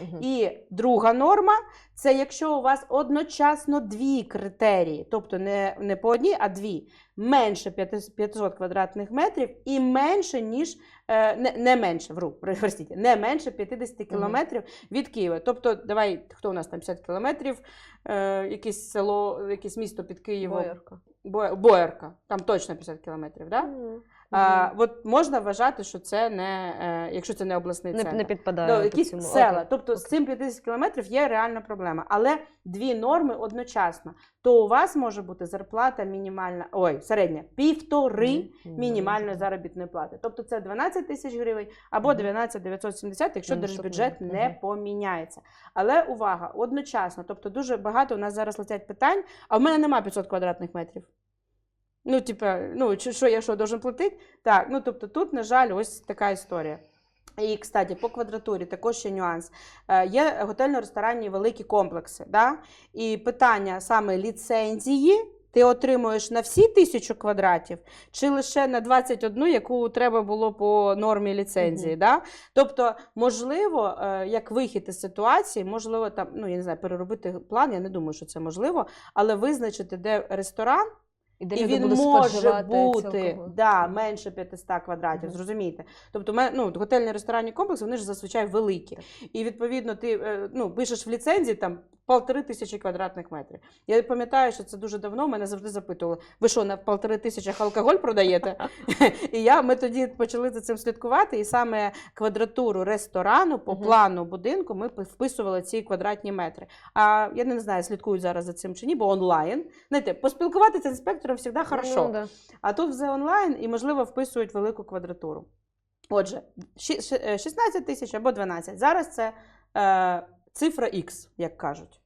Мгм. І друга норма це якщо у вас одночасно дві критерії, тобто не, не по одній, а дві, менше 500 500 квадратних метрів і менше, ніж е, не, не менше, вру, простіть, не менше 50 кілометрів від Києва. Тобто, давай, хто у нас там 50 кілометрів, е, якесь село, якесь місто під Києвом, Боярка. Бо- Боярка, там точно 50 кілометрів, да? Мгм. А, от можна вважати, що це не, е, якщо це не обласний Не, центр. не підпадає. Да, під якісь цьому. села. Окей. Тобто з цим 50 кілометрів є реальна проблема. Але дві норми одночасно. То у вас може бути зарплата мінімальна, ой, середня, півтори мінімальної заробітної плати. Тобто це 12 тисяч гривень або Мгм. 12 970, якщо Ну, держбюджет не поміняється. Але увага, одночасно. Тобто дуже багато у нас зараз летять питань, а в мене немає 500 квадратних метрів. Ну, типа, ну, що я що, должен платити? Так, ну тобто тут, на жаль, ось така історія. І, кстати, по квадратурі також ще нюанс. Е, Є готельно-ресторанні великі комплекси. Да? І питання саме ліцензії ти отримуєш на всі тисячу квадратів, чи лише на 21, яку треба було по нормі ліцензії. Мгм. Да? Тобто, можливо, е, як вихід із ситуації, можливо, там, ну я не знаю, переробити план, я не думаю, що це можливо, але визначити, де ресторан, І, де і люди він може бути да, менше 500 квадратів, Мгм. зрозумієте. Тобто, ну, готельні ресторанні комплекси вони ж зазвичай великі. Так. І відповідно ти е, ну, пишеш в ліцензії там полтори тисячі квадратних метрів. Я пам'ятаю, що це дуже давно мене завжди запитували: ви що, на полтори тисячах алкоголь продаєте? І я, ми тоді почали за цим слідкувати, і саме квадратуру ресторану по плану будинку ми вписували ці квадратні метри. А я не знаю, слідкують зараз за цим чи ні, бо онлайн. Знаєте, поспілкуватися з інспектором завжди хорошо. Ну. А тут вже онлайн і, можливо, вписують велику квадратуру. Отже, ші- е, 16 тисяч або 12. Зараз це е, цифра X, як кажуть.